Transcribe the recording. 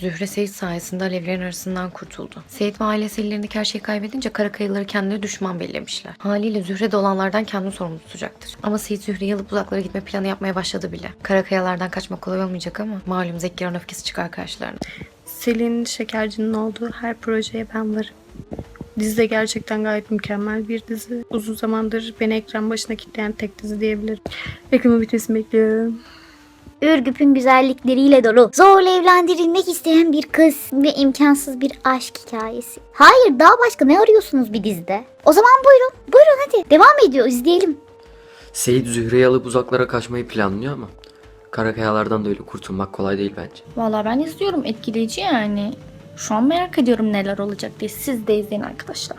Zühre Seyit sayesinde Alevlerin arasından kurtuldu. Seyit ve ailesi ellerindeki her şeyi kaybedince Karakayalıları kendine düşman belirlemişler. Haliyle Zühre'de olanlardan kendini sorumlu tutacaktır. Ama Seyit Zühre'yi alıp uzaklara gitme planı yapmaya başladı bile. Karakayalardan kaçmak kolay olmayacak ama malum Zekkir'in öfkesi çıkar karşılarına. Selin Şekerci'nin olduğu her projeye ben varım. Dizi de gerçekten gayet mükemmel bir dizi. Uzun zamandır beni ekran başına kilitleyen tek dizi diyebilirim. Ekranın bitmesini bekliyorum. Ürgüp'ün güzellikleriyle dolu, zorla evlendirilmek isteyen bir kız ve imkansız bir aşk hikayesi. Hayır daha başka ne arıyorsunuz bir dizide? O zaman buyurun, buyurun hadi devam ediyor izleyelim. Seyit Zühre'yi alıp uzaklara kaçmayı planlıyor ama Karakayalardan da öyle kurtulmak kolay değil bence. Valla ben izliyorum etkileyici yani. Şu an merak ediyorum neler olacak diye. Siz de izleyin arkadaşlar.